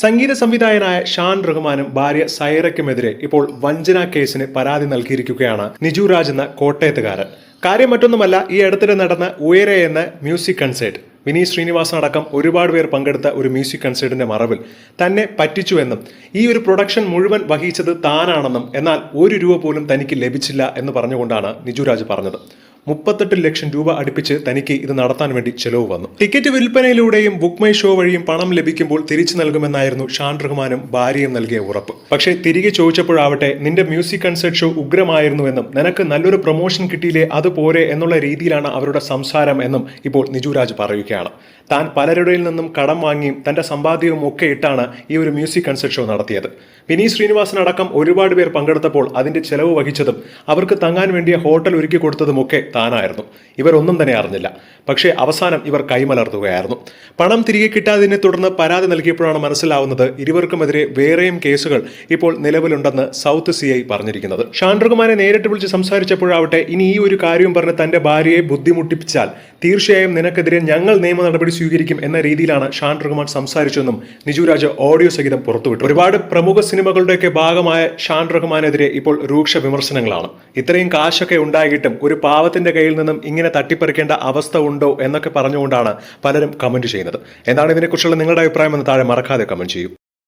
സംഗീത സംവിധായകനായ ഷാൻ റഹ്മാനും ഭാര്യ സൈറയ്ക്കുമെതിരെ ഇപ്പോൾ വഞ്ചന കേസിന് പരാതി നൽകിയിരിക്കുകയാണ് നിജു രാജ് എന്ന കോട്ടയത്തുകാരൻ. കാര്യം മറ്റൊന്നുമല്ല ഈ അടുത്തിടെ നടന്ന ഉയരെ എന്ന മ്യൂസിക് കൺസേർട്ട്. വിനീത് ശ്രീനിവാസൻ അടക്കം ഒരുപാട് പേർ പങ്കെടുത്ത ഒരു മ്യൂസിക് കൺസേർട്ടിന്റെ മറവിൽ തന്നെ പറ്റിച്ചുവെന്നും ഈ ഒരു പ്രൊഡക്ഷൻ മുഴുവൻ വഹിച്ചത് താനാണെന്നും എന്നാൽ ഒരു രൂപ പോലും തനിക്ക് ലഭിച്ചില്ല എന്ന് പറഞ്ഞുകൊണ്ടാണ് നിജു രാജ് പറഞ്ഞത്. മുപ്പത്തെട്ട് ലക്ഷം രൂപ അടുപ്പിച്ച് തനിക്ക് ഇത് നടത്താൻ വേണ്ടി ചെലവ് വന്നു. ടിക്കറ്റ് വിൽപ്പനയിലൂടെയും ബുക്ക് മൈ ഷോ വഴിയും പണം ലഭിക്കുമ്പോൾ തിരിച്ചു നൽകുമെന്നായിരുന്നു ഷാൻ റഹ്മാനും ഭാര്യയും നൽകിയ ഉറപ്പ്. പക്ഷേ തിരികെ ചോദിച്ചപ്പോഴാവട്ടെ നിന്റെ മ്യൂസിക് കൺസേർട്ട് ഷോ ഉഗ്രമായിരുന്നുവെന്നും നിനക്ക് നല്ലൊരു പ്രൊമോഷൻ കിട്ടിയില്ലേ അത് പോരെ എന്നുള്ള രീതിയിലാണ് അവരുടെ സംസാരം എന്നും ഇപ്പോൾ നിജുരാജ് പറയുകയാണ്. താൻ പലരുടെയിൽ നിന്നും കടം വാങ്ങിയും തന്റെ സമ്പാദ്യവും ഒക്കെ ഇട്ടാണ് ഈ ഒരു മ്യൂസിക് കൺസേർട്ട് ഷോ നടത്തിയത്. വിനീത് ശ്രീനിവാസൻ അടക്കം ഒരുപാട് പേർ പങ്കെടുത്തപ്പോൾ അതിന്റെ ചെലവ് വഹിച്ചതും അവർക്ക് തങ്ങാൻ വേണ്ടിയ ഹോട്ടൽ ഒരുക്കി കൊടുത്തതുമൊക്കെ താനായിരുന്നു. ഇവരൊന്നും തന്നെ അറിഞ്ഞില്ല. പക്ഷേ അവസാനം ഇവർ കൈമലർത്തുകയായിരുന്നു. പണം തിരികെ കിട്ടാതിനെ തുടർന്ന് പരാതി നൽകിയപ്പോഴാണ് മനസ്സിലാവുന്നത് ഇരുവർക്കുമെതിരെ വേറെയും കേസുകൾ ഇപ്പോൾ നിലവിലുണ്ടെന്ന് സൗത്ത് സി ഐ പറഞ്ഞിരിക്കുന്നത്. ഷാൻഡ്രകുമാരെ നേരിട്ട് വിളിച്ച് സംസാരിച്ചപ്പോഴാവട്ടെ ഇനി ഈ ഒരു കാര്യവും പറഞ്ഞ് തന്റെ ഭാര്യയെ ബുദ്ധിമുട്ടിപ്പിച്ചാൽ തീർച്ചയായും നിനക്കെതിരെ ഞങ്ങൾ നിയമ നടപടി സ്വീകരിക്കും എന്ന രീതിയിലാണ് ഷാൻഡ്രകുമാർ സംസാരിച്ചെന്നും നിജുരാജ് ഓഡിയോ സഹിതം പുറത്തുവിട്ടു. ഒരുപാട് പ്രമുഖ സിനിമകളുടെയൊക്കെ ഭാഗമായ ഷാൻ റഹ്മാനെതിരെ ഇപ്പോൾ രൂക്ഷ വിമർശനങ്ങളാണ്. ഇത്രയും കാശൊക്കെ ഉണ്ടായിട്ടും ഒരു പാവത്തിന്റെ കയ്യിൽ നിന്നും ഇങ്ങനെ തട്ടിപ്പറിക്കേണ്ട അവസ്ഥ ഉണ്ടോ എന്നൊക്കെ പറഞ്ഞുകൊണ്ടാണ് പലരും കമന്റ് ചെയ്യുന്നത്. എന്താണ് ഇതിനെക്കുറിച്ചുള്ള നിങ്ങളുടെ അഭിപ്രായം എന്ന് താഴെ മറക്കാതെ കമന്റ് ചെയ്യൂ.